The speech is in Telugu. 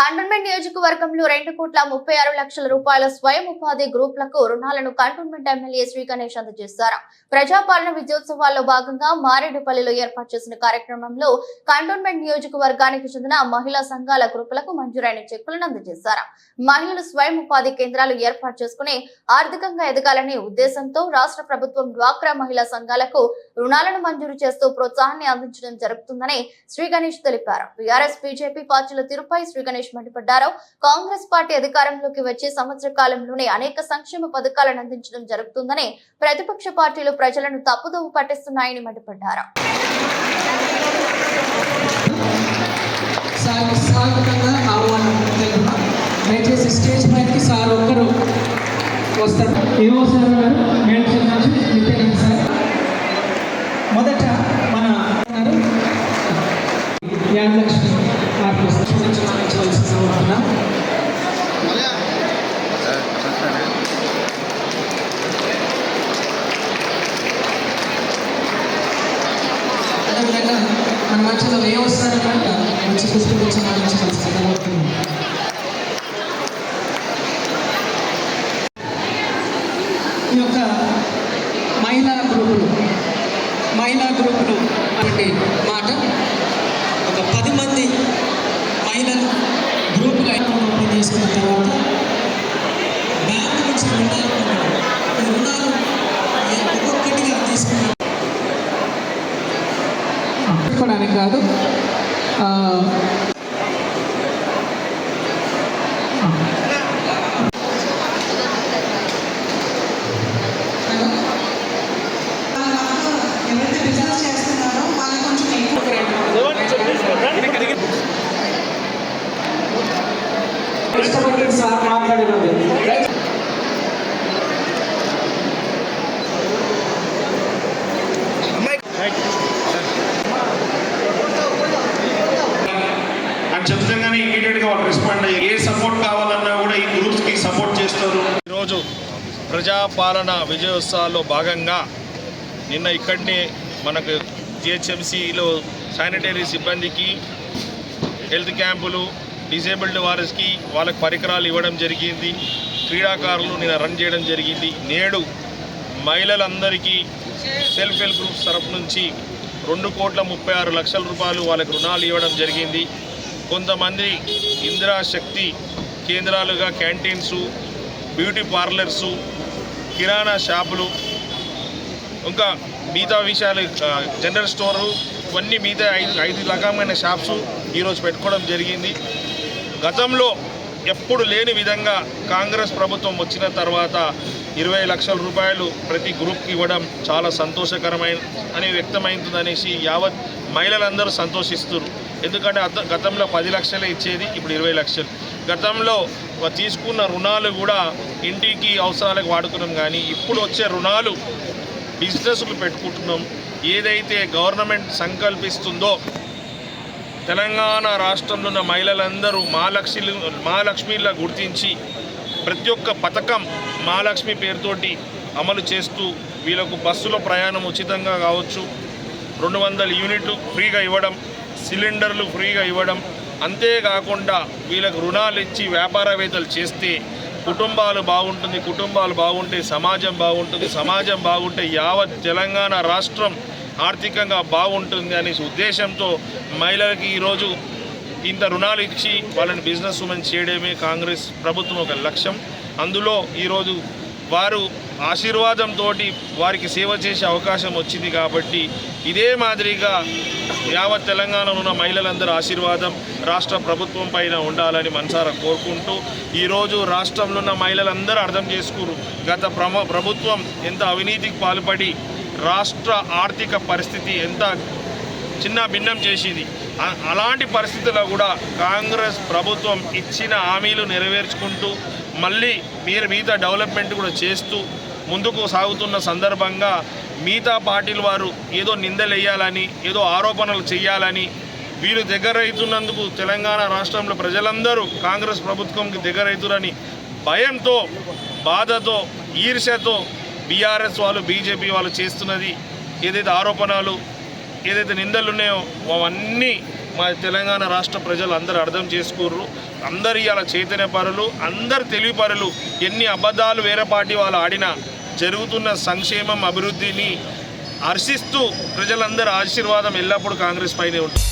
కంటోన్మెంట్ నియోజకవర్గంలో రెండు కోట్ల ముప్పై ఆరు లక్షల రూపాయల స్వయం ఉపాధి గ్రూపులకు రుణాలను కంటోన్మెంట్ ఎమ్మెల్యే శ్రీ గణేష్ అందజేశారు. ప్రజాపాలన విజయోత్సవాల్లో భాగంగా మారేడుపల్లిలో ఏర్పాటు చేసిన కార్యక్రమంలో కంటోన్మెంట్ నియోజకవర్గానికి చెందిన మహిళా సంఘాల గ్రూపులకు మంజూరైన చెక్కులను అందజేశారు. మహిళలు స్వయం ఉపాధి కేంద్రాలు ఏర్పాటు చేసుకుని ఆర్థికంగా ఎదగాలనే ఉద్దేశంతో రాష్ట్ర ప్రభుత్వం డ్వాక్రా మహిళా సంఘాలకు రుణాలను మంజూరు చేస్తూ ప్రోత్సాహాన్ని అందించడం జరుగుతుందని శ్రీ గణేష్ తెలిపారు. బీఆర్ఎస్ బీజేపీ పార్టీల తిరుపై శ్రీ గణేష్ మండిపడ్డారు. కాంగ్రెస్ పార్టీ అధికారంలోకి వచ్చే సంవత్సర కాలంలోనే అనేక సంక్షేమ పథకాలను అందించడం జరుగుతుందని ప్రతిపక్ష పార్టీలు ప్రజలను తప్పుదోవ పట్టిస్తున్నాయని మండిపడ్డారు. సార్ స్వాగతంగా ఆహ్వానం తెలుపుతా. దయచేసి స్టేజ్ పైకి సార్ ఒక్కరు వస్తారు. ఏవో సార్ వచ్చి పుష్పించి ఈ యొక్క మహిళా గ్రూపులు మహిళా గ్రూపులు అంటే మాట. ఒక పది మంది మహిళలు గ్రూపుగా ఓపెన్ తర్వాత బ్యాంకు నుంచి రుణాలు రుణాలు ఒక్కొక్కటిగా కాదు. 嗯 చెప్తాగానే ఇమీడియట్గా వాళ్ళు రెస్పాండ్ అయ్యారు. ఏ సపోర్ట్ కావాలన్నా కూడా ఈ గ్రూప్స్కి సపోర్ట్ చేస్తారు. ఈరోజు ప్రజాపాలన విజయోత్సవాల్లో భాగంగా నిన్న ఇక్కడిని మనకు జిహెచ్ఎంసీలో శానిటరీ సిబ్బందికి హెల్త్ క్యాంపులు డిసేబుల్డ్ వారికి వాళ్ళకి పరికరాలు ఇవ్వడం జరిగింది. క్రీడాకారులు నిన్న రన్ చేయడం జరిగింది. నేడు మహిళలందరికీ సెల్ఫ్ హెల్ప్ గ్రూప్స్ తరఫు నుంచి రెండు కోట్ల ముప్పై ఆరు లక్షల రూపాయలు వాళ్ళకి రుణాలు ఇవ్వడం జరిగింది. కొంతమంది ఇందిరా శక్తి కేంద్రాలుగా క్యాంటీన్సు బ్యూటీ పార్లర్సు కిరాణా షాపులు ఇంకా మిగతా విషయాలు జనరల్ స్టోరు ఇవన్నీ మిగతా ఐదు ఐదు రకమైన షాప్స్ ఈరోజు పెట్టుకోవడం జరిగింది. గతంలో ఎప్పుడు లేని విధంగా కాంగ్రెస్ ప్రభుత్వం వచ్చిన తర్వాత ఇరవై లక్షల రూపాయలు ప్రతి గ్రూప్కి ఇవ్వడం చాలా సంతోషకరమైన అని వ్యక్తమైందనేసి యావత్ మహిళలందరూ సంతోషిస్తున్నారు. ఎందుకంటే అత- గతంలో పది లక్షలే ఇచ్చేది ఇప్పుడు ఇరవై లక్షలు. గతంలో తీసుకున్న రుణాలు కూడా ఇంటికి అవసరాలకు వాడుకున్నాం కానీ ఇప్పుడు వచ్చే రుణాలు బిజినెస్లు పెట్టుకుంటున్నాం. ఏదైతే గవర్నమెంట్ సంకల్పిస్తుందో తెలంగాణ రాష్ట్రంలో ఉన్న మహిళలందరూ మహాలక్ష్మి మహాలక్ష్మిలా గుర్తించి ప్రతి ఒక్క పథకం మహాలక్ష్మి పేరుతోటి అమలు చేస్తూ వీళ్ళకు బస్సులో ప్రయాణం ఉచితంగా కావచ్చు. రెండు వందల యూనిట్లు ఫ్రీగా ఇవ్వడం సిలిండర్లు ఫ్రీగా ఇవ్వడం అంతేకాకుండా వీళ్ళకు రుణాలు ఇచ్చి వ్యాపారవేత్తలు చేస్తే కుటుంబాలు బాగుంటుంది కుటుంబాలు బాగుంటే సమాజం బాగుంటుంది సమాజం బాగుంటే యావత్ తెలంగాణ రాష్ట్రం ఆర్థికంగా బాగుంటుంది అనే ఉద్దేశంతో మహిళలకి ఈరోజు ఇంత రుణాలు ఇచ్చి వాళ్ళని బిజినెస్ ఉమెన్ చేయడమే కాంగ్రెస్ ప్రభుత్వం ఒక లక్ష్యం. అందులో ఈరోజు వారు ఆశీర్వాదంతో వారికి సేవ చేసే అవకాశం వచ్చింది కాబట్టి ఇదే మాదిరిగా యావత్ తెలంగాణలో ఉన్న మహిళలందరూ ఆశీర్వాదం రాష్ట్ర ప్రభుత్వం పైన ఉండాలని మనసారా కోరుకుంటూ ఈరోజు రాష్ట్రంలో ఉన్న మహిళలందరూ అర్థం చేసుకురు. గత ప్రమ ప్రభుత్వం ఎంత అవినీతికి పాల్పడి రాష్ట్ర ఆర్థిక పరిస్థితి ఎంత చిన్న భిన్నం చేసింది. అలాంటి పరిస్థితుల్లో కూడా కాంగ్రెస్ ప్రభుత్వం ఇచ్చిన హామీలు నెరవేర్చుకుంటూ మళ్ళీ మీరు మిగతా డెవలప్మెంట్ కూడా చేస్తూ ముందుకు సాగుతున్న సందర్భంగా మిగతా పార్టీల వారు ఏదో నిందలేయాలని ఏదో ఆరోపణలు చేయాలని వీరు దగ్గర అవుతున్నందుకు తెలంగాణ రాష్ట్రంలో ప్రజలందరూ కాంగ్రెస్ ప్రభుత్వంకి దగ్గర అవుతురని భయంతో బాధతో ఈర్ష్యతో బీఆర్ఎస్ వాళ్ళు బీజేపీ వాళ్ళు చేస్తున్నది. ఏదైతే ఆరోపణలు ఏదైతే నిందలు ఉన్నాయో అవన్నీ మా తెలంగాణ రాష్ట్ర ప్రజలు అందరూ అర్థం చేసుకోర్రు. అందరు ఇవాళ చైతన్య పరులు అందరు తెలివి పరులు. ఎన్ని అబద్ధాలు వేరే పార్టీ వాళ్ళు ఆడినా జరుగుతున్న సంక్షేమం అభివృద్ధిని హర్షిస్తూ ప్రజలందరి ఆశీర్వాదం ఎల్లప్పుడూ కాంగ్రెస్ పైనే ఉంటుంది.